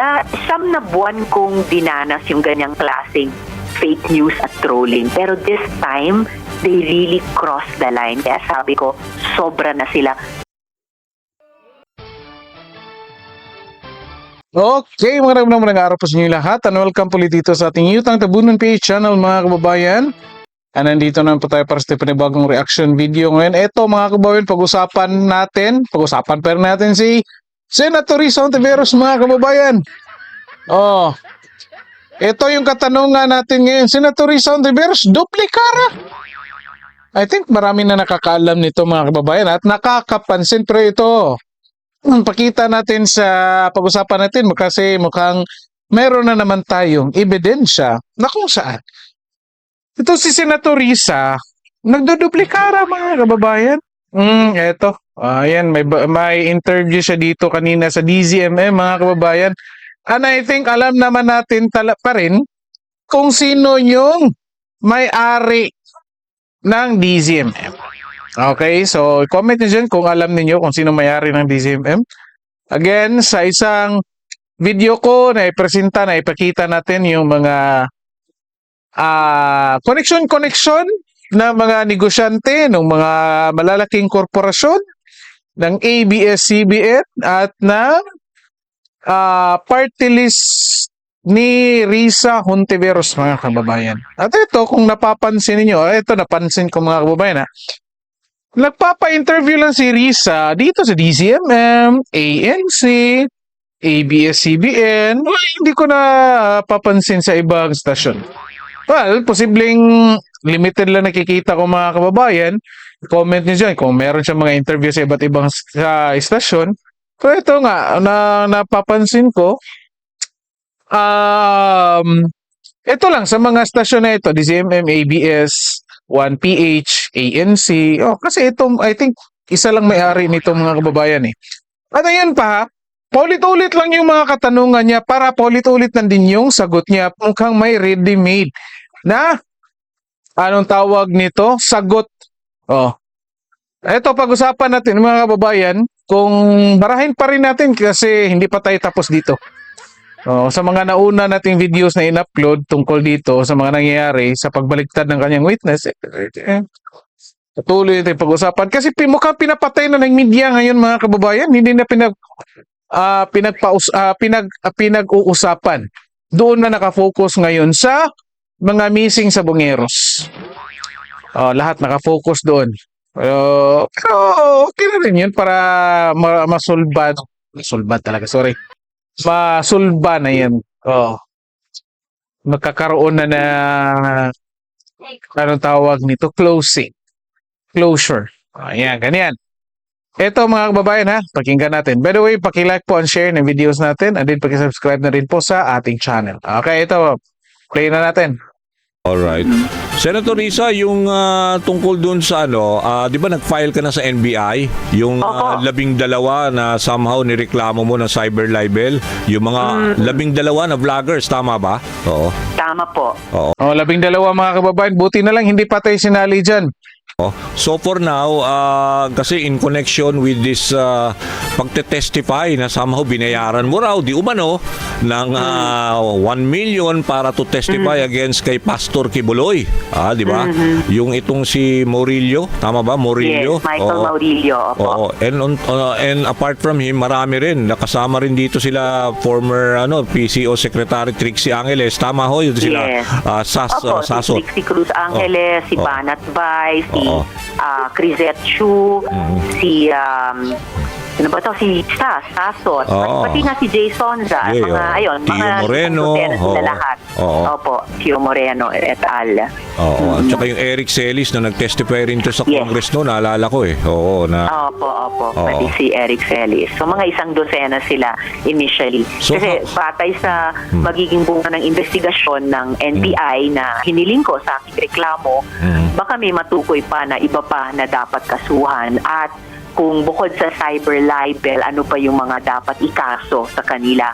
ah, siyam na buwan kong dinanas yung ganyang klaseng fake news at trolling. Pero this time, they really crossed the line. Kaya sabi ko, sobra na sila. Okay, mga naman mga araw po sa inyo lahat and welcome po ulit dito sa ating Utang Tabunan PH channel mga kababayan. And nandito naman po tayo para sa panibagong reaction video ngayon. Ito mga kababayan, pag-usapan natin, pag-usapan pa natin si Senator Risa mga kababayan. Oh, ito yung katanungan natin ngayon. Senator Risa duplikara. I think marami na nakakaalam nito mga kababayan at nakakapansin pero ito pakita natin sa pag-usapan natin kasi mukhang meron na naman tayong ebidensya na kung saan. Ito si Senator Risa, nagduduplikara mga kababayan. Hmm, eto. Ayan, may, may interview siya dito kanina sa DZMM mga kababayan. And I think alam naman natin tala pa rin kung sino yung may-ari ng DZMM. Okay, so comment nyo kung alam niyo kung sino may-ari ng DZMM. Again, sa isang video ko na ipresenta na ipakita natin yung mga ah connection-connection ng mga negosyante ng mga malalaking korporasyon ng ABS-CBN at ng ah party list ni Risa Hontiveros mga kababayan. At ito, kung napapansin niyo, ito napansin ko mga kababayan ha, Nagpapa-interview lang si Risa dito sa DCMM, ANC, ABS-CBN. Hindi ko na papansin sa ibang stasyon. Well, posibleng limited lang nakikita ko mga kababayan. Comment niyo dyan kung meron siya mga interview sa iba't ibang sa istasyon. Pero ito nga, na napapansin ko, um, ito lang sa mga stasyon na ito, DCMM, ABS, 1PH, ANC. Oh, kasi itong, I think, isa lang may-ari nito mga kababayan eh. At ayun pa, paulit-ulit lang yung mga katanungan niya para paulit-ulit na din yung sagot niya. Mukhang may ready-made na, anong tawag nito? Sagot. Oh. Ito, pag-usapan natin mga kababayan, kung barahin pa rin natin kasi hindi pa tayo tapos dito. Oh, sa mga nauna nating videos na in-upload tungkol dito sa mga nangyayari sa pagbaliktad ng kanyang witness, eh, eh, patuloy natin pag-usapan. Kasi mukhang pinapatay na ng media ngayon mga kababayan, hindi na pinag, ah, pinagpaus, ah, pinag, ah, pinag-uusapan. Doon na nakafocus ngayon sa mga missing sa Bungeros. Oh, lahat nakafocus doon. Pero, pero okay na rin yun para ma- masulban. Masulban talaga, sorry masulba na yan. Oh. Magkakaroon na na anong tawag nito? Closing. Closure. Ayan, ganyan. Ito mga kababayan ha, pakinggan natin. By the way, pakilike po and share ng videos natin and then pakisubscribe na rin po sa ating channel. Okay, ito. Play na natin. Alright. Senator Risa, yung ah, tungkol dun sa ano, ah, di ba nag-file ka na sa NBI? Yung Opo. labing dalawa na somehow nireklamo mo ng cyber libel? Yung mga labing dalawa na vloggers, tama ba? Oo. Tama po. Oo. Oh, labing dalawa mga kababayan. Buti na lang hindi pa tayo sinali dyan. Oh. So for now, ah, kasi in connection with this ah, pagte-testify na somehow binayaran mo raw, di umano, ng ah, 1 million para to testify against kay Pastor Kibuloy. Ah, di ba? Yung itong si Morillo, tama ba? Morillo? Yes, Michael Oo. Maurilio. Opo. Oo. And on, uh, and apart from him, marami rin nakasama rin dito sila former ano PCO Secretary Trixie Angeles. Tama ho, yun sila Yes. ah, Sas Opo, uh, Sasot. si Trixie Cruz Angeles, si Oh. Banat Bay, si Crisette Chu, Mhm. si um, ano ba to? Si Stas, Sasot. Oo. Pati nga si Jay Sonza. Jay, mga, ayun, Tio mga Moreno, sila oo. lahat. Oo. Opo, Tio Moreno et al. Oo. At saka yung Eric Celis na nag-testify rin to sa Yes. Congress no, naalala ko eh. Oo, na Opo, opo. Oo. Pati si Eric Celis. So, mga isang dosena sila initially. So, Kasi ha- batay sa Hmm. magiging bunga ng investigasyon ng NBI na hiniling ko sa aking reklamo, Mhm. baka may matukoy pa na iba pa na dapat kasuhan at kung bukod sa cyber libel, ano pa yung mga dapat ikaso sa kanila.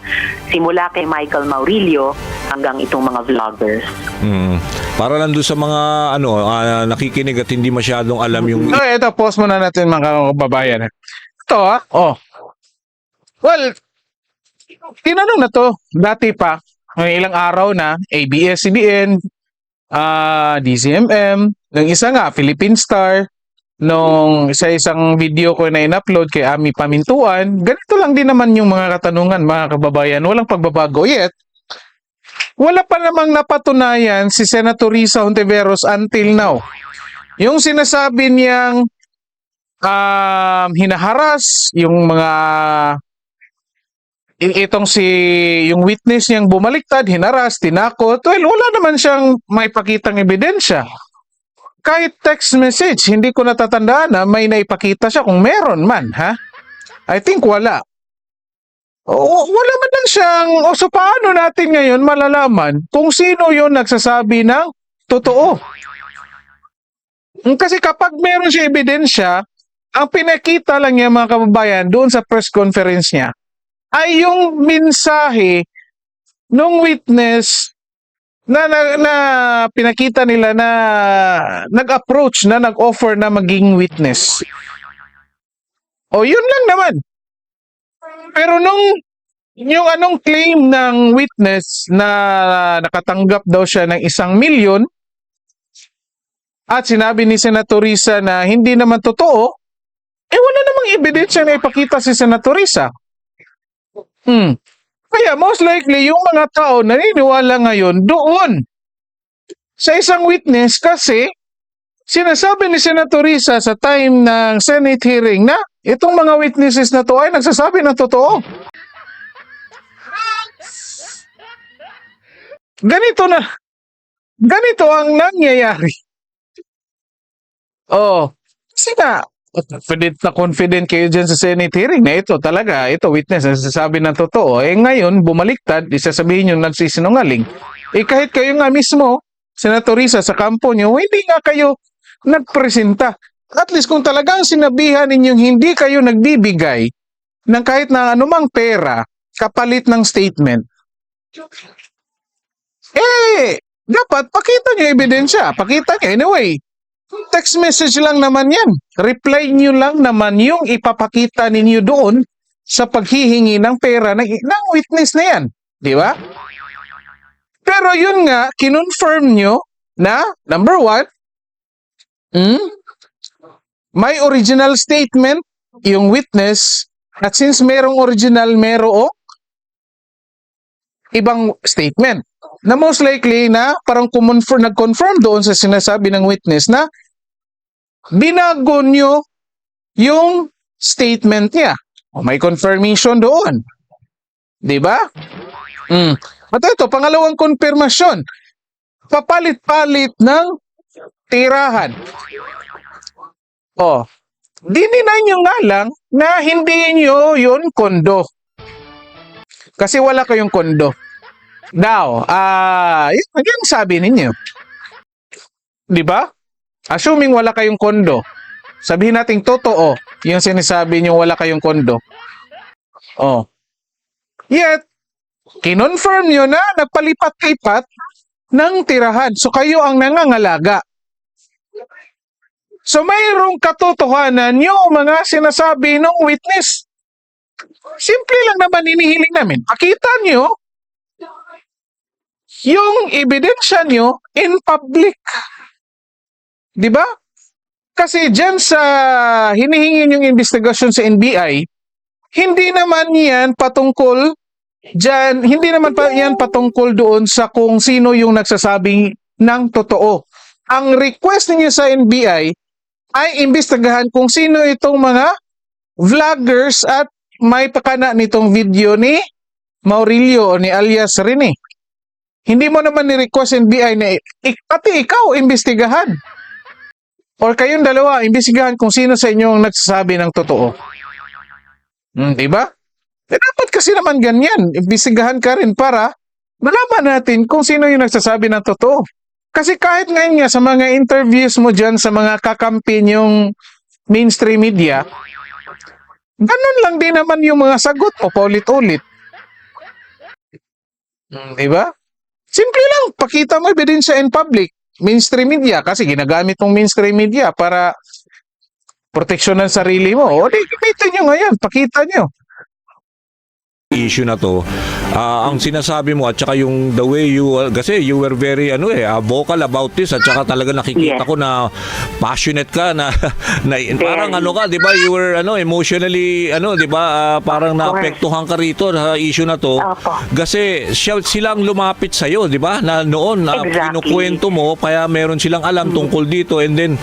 Simula kay Michael Maurilio hanggang itong mga vloggers. mm, para lang doon sa mga ano ah, nakikinig at hindi masyadong alam yung So, ito, pause muna natin mga kababayan. Ito ah, oh. Well, tinanong na to, dati pa, may ilang araw na, ABS-CBN, ah DCMM, ng isa nga, Philippine Star, nung sa isang video ko na in-upload kay Ami Pamintuan, ganito lang din naman yung mga katanungan, mga kababayan, walang pagbabago yet. Wala pa namang napatunayan si Senator Risa Hontiveros until now. Yung sinasabi niyang um, hinaharas, yung mga itong si yung witness niyang bumaliktad, hinaras, tinakot, well, wala naman siyang may pakitang ebidensya. Kahit text message, hindi ko natatandaan na may naipakita siya kung meron man, ha? I think wala. O, wala man lang siyang, o so paano natin ngayon malalaman kung sino yon nagsasabi ng totoo? Kasi kapag meron siya ebidensya, ang pinakita lang niya mga kababayan doon sa press conference niya ay yung mensahe nung witness na, na, na pinakita nila na nag-approach na nag-offer na maging witness. O yun lang naman. Pero nung yung anong claim ng witness na nakatanggap daw siya ng isang milyon at sinabi ni Senator Risa na hindi naman totoo, eh wala namang ebidensya na ipakita si Senator Risa. Hmm. Kaya most likely yung mga tao naniniwala ngayon doon sa isang witness kasi sinasabi ni Senator Risa sa time ng Senate hearing na itong mga witnesses na to ay nagsasabi ng totoo. Ganito na. Ganito ang nangyayari. Oh, kasi nga, confident na confident kayo dyan sa Senate hearing na ito talaga, ito witness, nagsasabi ng totoo. Eh ngayon, bumaliktad, isasabihin yung nagsisinungaling. Eh kahit kayo nga mismo, Senator Risa, sa kampo nyo, hindi nga kayo nagpresenta. At least kung talagang sinabihan ninyong hindi kayo nagbibigay ng kahit na anumang pera kapalit ng statement, eh, dapat pakita nyo ebidensya. Pakita nyo. Anyway, text message lang naman yan. Reply nyo lang naman yung ipapakita ninyo doon sa paghihingi ng pera ng, ng witness na yan. Di ba? Pero yun nga, kinonfirm nyo na, number one, hmm, may original statement yung witness at since merong original, merong ibang statement na most likely na parang kumonfirm, nag-confirm doon sa sinasabi ng witness na binago nyo yung statement niya. O may confirmation doon. Ba? Mm. At ito, pangalawang konfirmasyon. Papalit-palit ng tirahan. O, dininay nyo nga lang na hindi nyo yun kondo. Kasi wala kayong kondo. Now, ah, yun, yun ang sabi ninyo. 'Di ba? Assuming wala kayong kondo. Sabihin nating totoo yung sinasabi niyo wala kayong kondo. Oh. Yet, kinonfirm nyo na nagpalipat-lipat ng tirahan. So, kayo ang nangangalaga. So, mayroong katotohanan yung mga sinasabi ng witness. Simple lang naman inihiling namin. Pakita nyo yung ebidensya nyo in public. Di ba? Kasi dyan sa hinihingi yung investigasyon sa NBI, hindi naman yan patungkol dyan, hindi naman pa yan patungkol doon sa kung sino yung nagsasabing ng totoo. Ang request ninyo sa NBI ay imbestigahan kung sino itong mga vloggers at may pakana nitong video ni Maurilio o ni alias Rene. Hindi mo naman ni-request NBI na pati ikaw imbestigahan. Or kayong dalawa, imbestigahan kung sino sa inyo ang nagsasabi ng totoo. Hmm, di ba? Eh, dapat kasi naman ganyan. Imbestigahan ka rin para malaman natin kung sino yung nagsasabi ng totoo. Kasi kahit ngayon nga sa mga interviews mo dyan sa mga kakampi yung mainstream media, ganun lang din naman yung mga sagot mo paulit-ulit. Hmm, di ba? Simple lang, pakita mo ebidensya in public. Mainstream media, kasi ginagamit mong mainstream media para proteksyonan sarili mo. O di, gamitin nyo ngayon, pakita nyo. Issue na to. Ah, ang sinasabi mo at saka yung the way you uh, kasi you were very ano eh ah, vocal about this at saka talaga nakikita Yes. ko na passionate ka na, na parang ano ka 'di ba you were ano emotionally ano 'di ba ah, parang naapektuhan ka rito sa issue na to Opo. kasi siya, silang lumapit sa iyo 'di ba na noon na Exactly. kinukwento mo kaya meron silang alam tungkol dito and then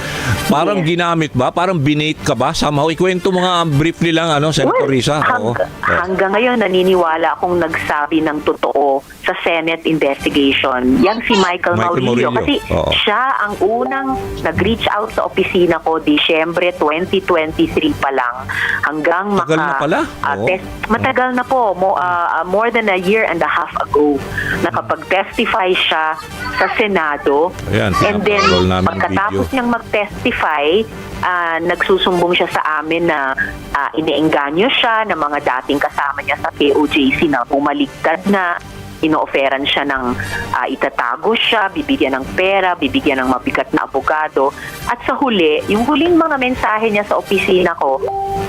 parang Yes. ginamit ba parang binate ka ba somehow ikwento mo nga briefly lang ano Senator Well, Risa hang- hanggang ngayon naniniwala akong nagsabi ng totoo sa Senate investigation. Yan si Michael, Michael Maurilio. Murillo. Kasi Oo. siya ang unang nag-reach out sa opisina ko Disyembre 2023 pa lang hanggang Tagal maka na pala? ah, Oo. test- matagal na po mo ah, ah, more than a year and a half ago nakapag-testify siya sa Senado Ayan, and then pinapanood namin yung pagkatapos video. niyang mag-testify ah, nagsusumbong siya sa amin na uh, iniengganyo siya ng mga dating kasama niya sa KOJC na bumaligtad na inooferan siya ng ah, itatago siya, bibigyan ng pera, bibigyan ng mabigat na abogado. At sa huli, yung huling mga mensahe niya sa opisina ko,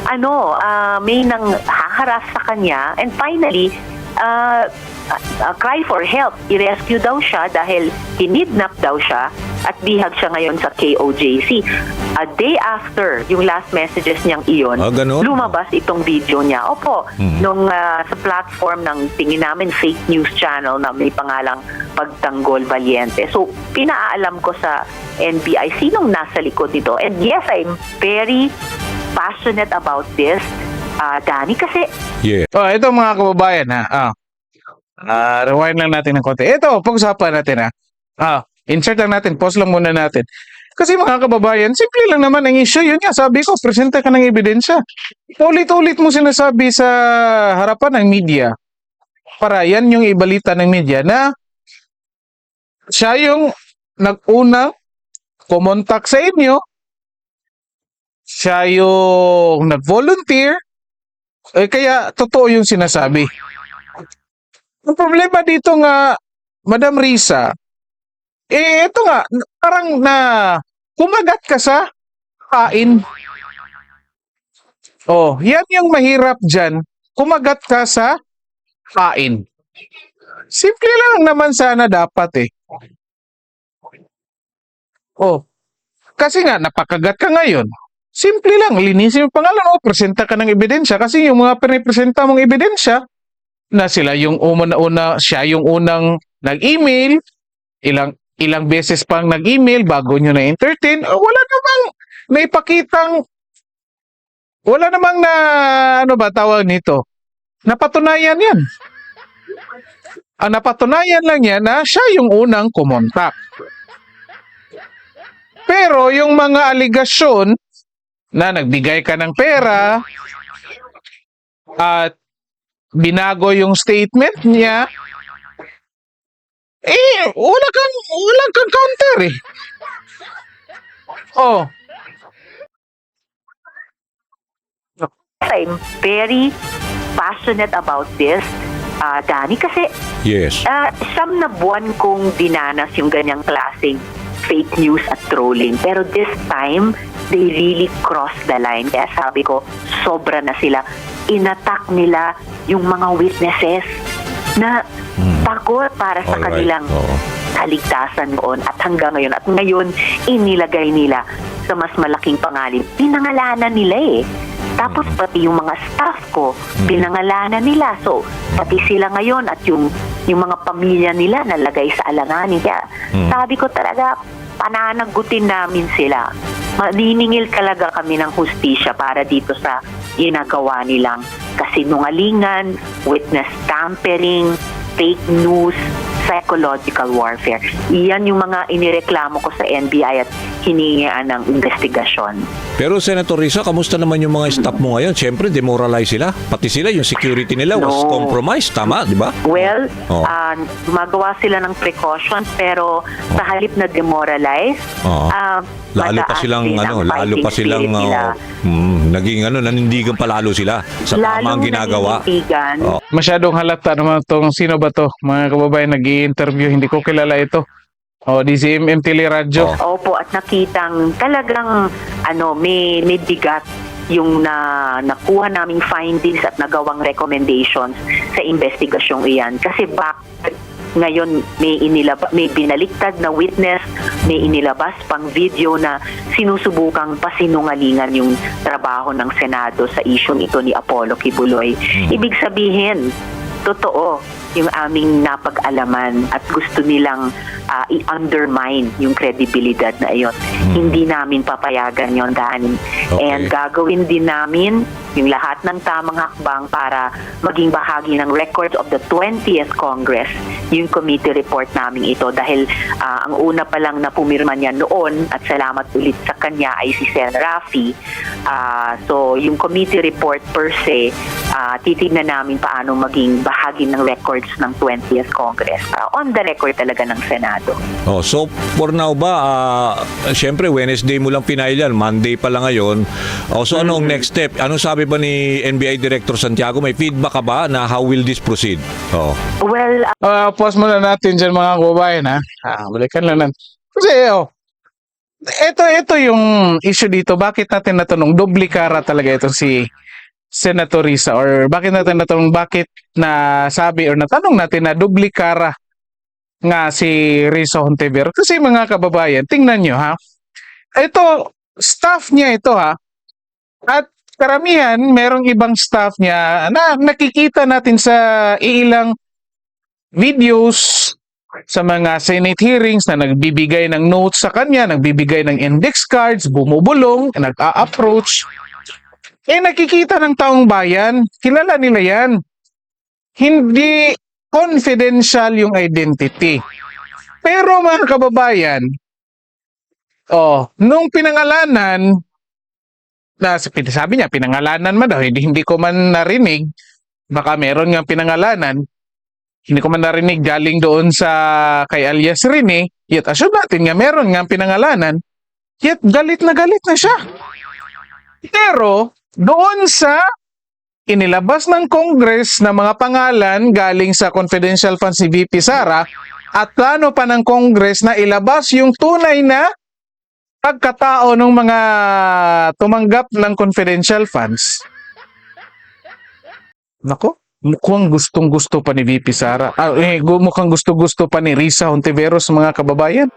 ano, ah, may nang haharas sa kanya and finally, ah, ah, cry for help. I-rescue daw siya dahil kinidnap daw siya at bihag siya ngayon sa KOJC. A day after yung last messages niyang iyon, Ah, ganun? lumabas itong video niya. Opo, Mhm. nung ah, sa platform ng tingin namin fake news channel na may pangalang Pagtanggol Valiente. So, pinaalam ko sa NBI sinong nasa likod nito. And yes, I'm very passionate about this. Ah, Danny, kasi yeah Oh, ito mga kababayan ha. Ah. Ah, rewind lang natin ng konti. Ito, pag-usapan natin ha. Ah, insert lang natin, pause lang muna natin. Kasi mga kababayan, simple lang naman ang issue. Yun nga, sabi ko, presenta ka ng ebidensya. Ulit-ulit mo sinasabi sa harapan ng media para yan yung ibalita ng media na siya yung nag-unang kumontak sa inyo, siya yung nag-volunteer, eh, kaya totoo yung sinasabi. Ang problema dito nga, Madam Risa, eh ito nga, parang na kumagat ka sa kain. Oh, yan yung mahirap dyan. Kumagat ka sa kain. Simple lang naman sana dapat eh. Oh, kasi nga napakagat ka ngayon. Simple lang, linisin yung pangalan o presenta ka ng ebidensya kasi yung mga pinipresenta mong ebidensya na sila yung una-una, siya yung unang nag-email, ilang ilang beses pang nag-email bago nyo na-entertain, oh, wala namang naipakitang wala namang na ano ba tawag nito? Napatunayan yan. Ang napatunayan lang yan na siya yung unang kumontak. Pero yung mga aligasyon na nagbigay ka ng pera at binago yung statement niya, eh, wala kang, wala kang counter eh. Oh, I'm very passionate about this, ah, Danny, kasi yes Ah, siyam na buwan kong dinanas yung ganyang klaseng fake news at trolling. Pero this time, they really crossed the line. Kaya sabi ko, sobra na sila. Inattack nila yung mga witnesses na Hmm. takot para sa Alright. kanilang Oo. kaligtasan noon at hanggang ngayon. At ngayon, inilagay nila sa mas malaking pangalim. Pinangalanan nila eh. Tapos pati yung mga staff ko, pinangalanan nila. So, pati sila ngayon at yung, yung mga pamilya nila nalagay sa alanganin. Kaya sabi ko talaga, pananagutin namin sila. Maniningil talaga kami ng hustisya para dito sa ginagawa nilang kasinungalingan, witness tampering, fake news, psychological warfare. Iyan yung mga inireklamo ko sa NBI at hiningian ng investigasyon. Pero Senator Risa, kamusta naman yung mga staff mo ngayon? Siyempre, demoralize sila. Pati sila, yung security nila was No. compromised. Tama, di ba? Well, Oo. ah, gumagawa sila ng precautions pero sa halip na demoralize, Oo. ah, Lalo pa silang, ano, lalo pa silang, oh, mm, naging, ano, nanindigan pa lalo sila sa tamang ginagawa. Oo. masyadong halata naman tong sino ba to? Mga kababayan nag interview hindi ko kilala ito. Oh, DCMM Teleradyo. Oo. Opo, at nakitang talagang ano, may, may bigat yung na nakuha naming findings at nagawang recommendations sa investigasyong iyan. Kasi bakit ngayon may inilabas, may binaliktad na witness, may inilabas pang video na sinusubukang pasinungalingan yung trabaho ng Senado sa isyong ito ni Apollo Kibuloy. Ibig sabihin, totoo yung aming napag-alaman at gusto nilang ah, i-undermine yung credibilidad na iyon. Hindi namin papayagan yon Dani. Okay. And gagawin din namin yung lahat ng tamang hakbang para maging bahagi ng records of the 20th Congress yung committee report namin ito dahil ah, ang una pa lang na pumirma niya noon at salamat ulit sa kanya ay si Sen. Rafi. Ah, so yung committee report per se, ah, titignan namin paano maging bahagi ng records ng 20th Congress. Ah, on the record talaga ng Senado. Oh, so for now ba, ah, syempre Wednesday mo lang final yan, Monday pa lang ngayon. Oh, so anong next step? Anong sabi ba ni NBI Director Santiago? May feedback ka ba na how will this proceed? Oh. Well, Ah, pause muna natin dyan mga kababayan ha. Ah, balikan lang natin. Kasi oh, ito, ito yung issue dito. Bakit natin natanong? Doble kara talaga ito si Senator Risa or bakit natin natanong bakit na sabi or natanong natin na doble kara nga si Risa Hontiveros. Kasi mga kababayan, tingnan nyo ha. Ito, staff niya ito ha. At karamihan, merong ibang staff niya na nakikita natin sa ilang videos sa mga Senate hearings na nagbibigay ng notes sa kanya, nagbibigay ng index cards, bumubulong, nag-a-approach. Eh nakikita ng taong bayan, kilala nila yan. Hindi confidential yung identity. Pero mga kababayan, oh, nung pinangalanan, na sabi niya, pinangalanan man daw, hindi, hindi ko man narinig, baka meron nga pinangalanan, hindi ko man narinig galing doon sa kay alias Rene, yet assume natin nga meron nga pinangalanan, yet galit na galit na siya. Pero, doon sa inilabas ng Congress na mga pangalan galing sa confidential funds si VP Sara at plano pa ng Congress na ilabas yung tunay na pagkatao ng mga tumanggap ng confidential funds. Nako, mukhang gustong-gusto pa ni VP Sara. Ah, eh, mukhang gusto-gusto pa ni Risa Hontiveros mga kababayan.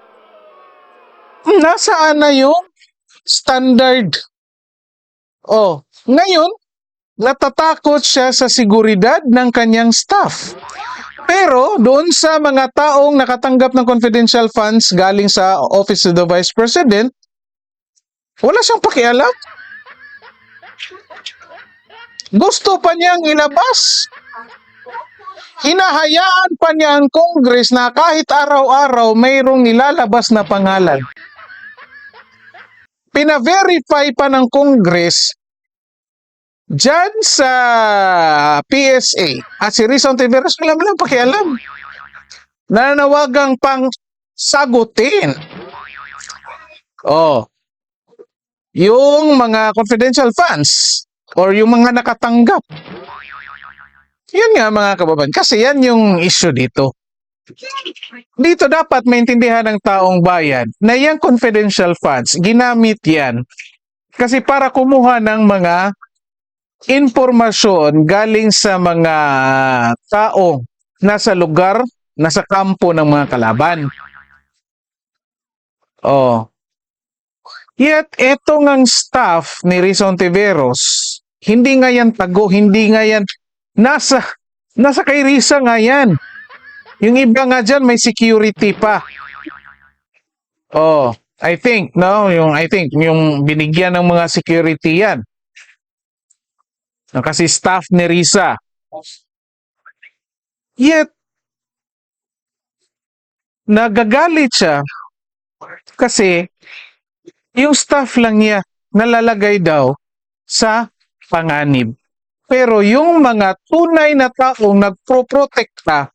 Nasaan na yung standard? Oh, ngayon, natatakot siya sa seguridad ng kanyang staff. Pero doon sa mga taong nakatanggap ng confidential funds galing sa Office of the Vice President, wala siyang pakialam. Gusto pa niyang ilabas. Hinahayaan pa niya ang Congress na kahit araw-araw mayroong nilalabas na pangalan. Pina-verify pa ng Congress Diyan sa PSA at si Rizal Tiveros wala lang pakialam. Nanawagang pang sagutin. Oh. Yung mga confidential funds or yung mga nakatanggap. Yun nga mga kababayan. Kasi yan yung issue dito. Dito dapat maintindihan ng taong bayan na yung confidential funds, ginamit yan kasi para kumuha ng mga impormasyon galing sa mga tao nasa lugar, nasa kampo ng mga kalaban. Oh. Yet, eto ngang staff ni Rizon Tiveros, hindi nga yan tago, hindi nga yan, nasa, nasa kay Risa nga yan. Yung iba nga dyan, may security pa. Oh, I think, no, yung, I think, yung binigyan ng mga security yan. No, kasi staff ni Risa. Yet, nagagalit siya kasi yung staff lang niya nalalagay daw sa panganib. Pero yung mga tunay na taong nagproprotekta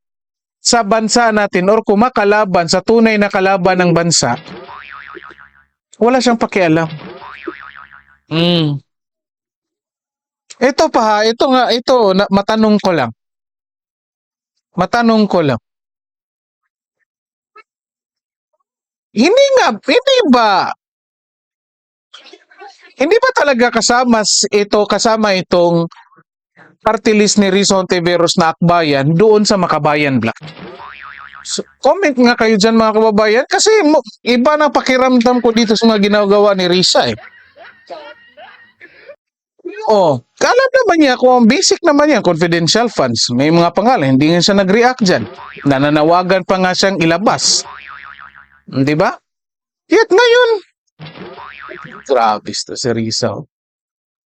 sa bansa natin or kumakalaban sa tunay na kalaban ng bansa, wala siyang pakialam. Mm. Ito pa ha, ito nga, ito, na, matanong ko lang. Matanong ko lang. Hindi nga, hindi ba hindi ba talaga kasama ito, kasama itong party list ni Rizon Tiveros na akbayan doon sa Makabayan Black? So, comment nga kayo dyan mga kababayan kasi iba na pakiramdam ko dito sa mga ginagawa ni Risa eh. Oh, alam naman niya kung ang basic naman yan, confidential funds. May mga pangalan, hindi nga siya nag-react dyan. Nananawagan pa nga siyang ilabas. Di ba? Yet ngayon, grabe to si Risa.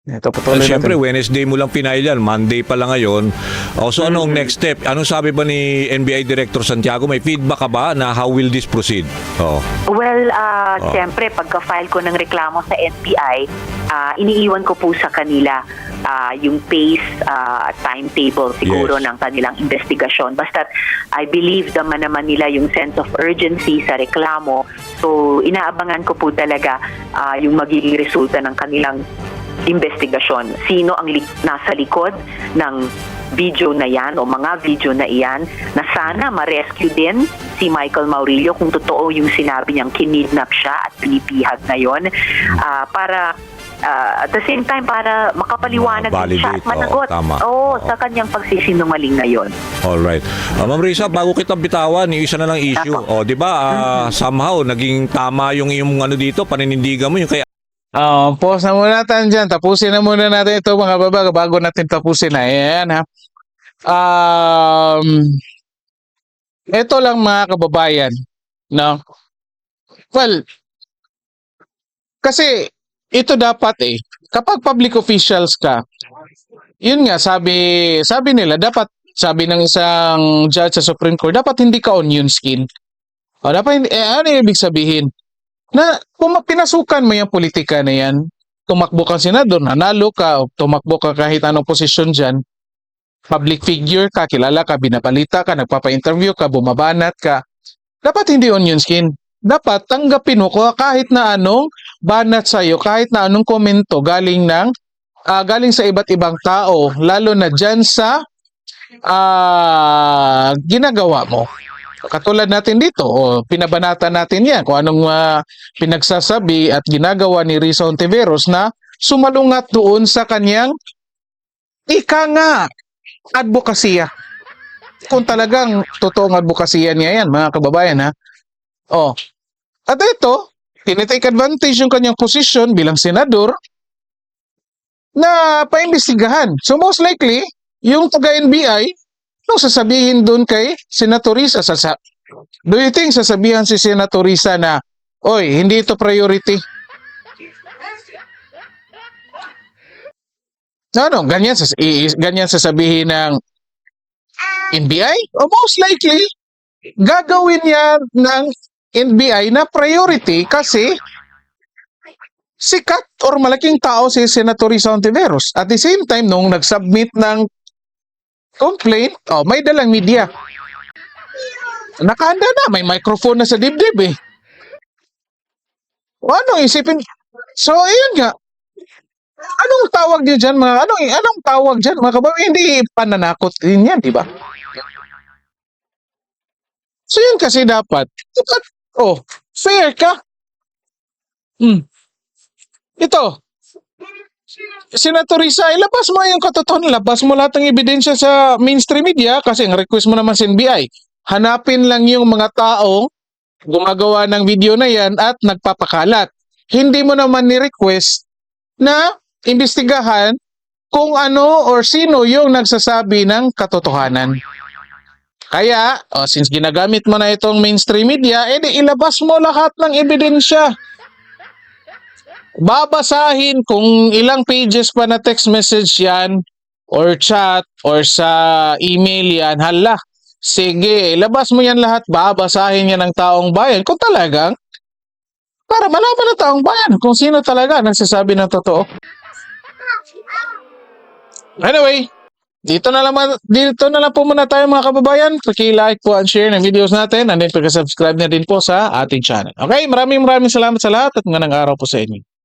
Ito, Well, patuloy Siyempre, natin. Wednesday mo lang pinail yan. Monday pa lang ngayon. O, so, anong Mm. next step? Anong sabi ba ni NBI Director Santiago? May feedback ka ba na how will this proceed? Oh. Well, ah, Oh. siyempre, pagka-file ko ng reklamo sa NBI, ah, iniiwan ko po sa kanila ah, yung pace, ah, timetable siguro Yes. ng kanilang investigasyon. Basta I believe naman naman nila yung sense of urgency sa reklamo. So, inaabangan ko po talaga ah, yung magiging resulta ng kanilang investigasyon. Sino ang li- nasa likod ng video na yan o mga video na iyan na sana ma-rescue din si Michael Maurilio kung totoo yung sinabi niyang kinidnap siya at pinipihag na yon Ah, para ah, at the same time para makapaliwanag din siya at managot tama. Oo, sa kanyang pagsisinungaling na yon. Alright. Uh, Ma'am Risa, bago kita bitawan, yung isa na lang issue. O, di ba, ah, somehow, naging tama yung yung ano dito, paninindigan mo yung kay Oh, pause na muna natin dyan. Tapusin na muna natin ito mga babaga bago natin tapusin na. Ayan ha. Um, ito lang mga kababayan. No? Well, kasi ito dapat eh. Kapag public officials ka, yun nga, sabi, sabi nila, dapat, sabi ng isang judge sa Supreme Court, dapat hindi ka onion skin. O, dapat, eh, ano yung ibig sabihin? Na kung pinasukan mo yung politika na yan, tumakbo kang senador, nanalo ka, o tumakbo ka kahit anong posisyon dyan, public figure ka, kilala ka, binabalita ka, nagpapa-interview ka, bumabanat ka, dapat hindi onion skin. Dapat tanggapin mo ko kahit na anong banat sa'yo, kahit na anong komento galing ng ah, galing sa iba't ibang tao, lalo na dyan sa ah, ginagawa mo. Katulad natin dito, o pinabanata natin yan kung anong ah, pinagsasabi at ginagawa ni Risa Ontiveros na sumalungat doon sa kanyang ika nga advokasya. Kung talagang totoong advokasya niya yan, mga kababayan ha. Oh. At ito, tinitake advantage yung kanyang posisyon bilang senador na paimbestigahan. So most likely, yung taga-NBI, nung sasabihin doon kay Senator Risa, sasa do you think sasabihan si Senator Risa na, oy, hindi ito priority? Ano, ganyan, sas ganyan sasabihin ng NBI? O most likely, gagawin niya ng NBI na priority kasi sikat or malaking tao si Senator Risa Ontiveros. At the same time, nung nag-submit ng complaint, oh, may dalang media. Nakahanda na, may microphone na sa dibdib eh. O ano isipin? So, ayun nga. Anong tawag niyo dyan mga, anong, anong tawag dyan mga kababayan? Hindi pananakot din yan, di ba? So, yun kasi dapat. Dapat, oh, fair ka. Hmm. Ito, Senator Risa, ilabas mo yung katotohanan, labas mo lahat ng ebidensya sa mainstream media kasi ang request mo naman sa NBI. Hanapin lang yung mga taong gumagawa ng video na yan at nagpapakalat. Hindi mo naman ni-request na imbestigahan kung ano or sino yung nagsasabi ng katotohanan. Kaya, oh, since ginagamit mo na itong mainstream media, edi ilabas mo lahat ng ebidensya babasahin kung ilang pages pa na text message yan or chat or sa email yan, hala, sige, labas mo yan lahat, babasahin yan ng taong bayan kung talagang para malaman ng taong bayan kung sino talaga nagsasabi ng totoo. Anyway, dito na lang dito na lang po muna tayo mga kababayan. Paki-like po and share ng videos natin and then pagka-subscribe na din po sa ating channel. Okay, maraming maraming salamat sa lahat at magandang araw po sa inyo.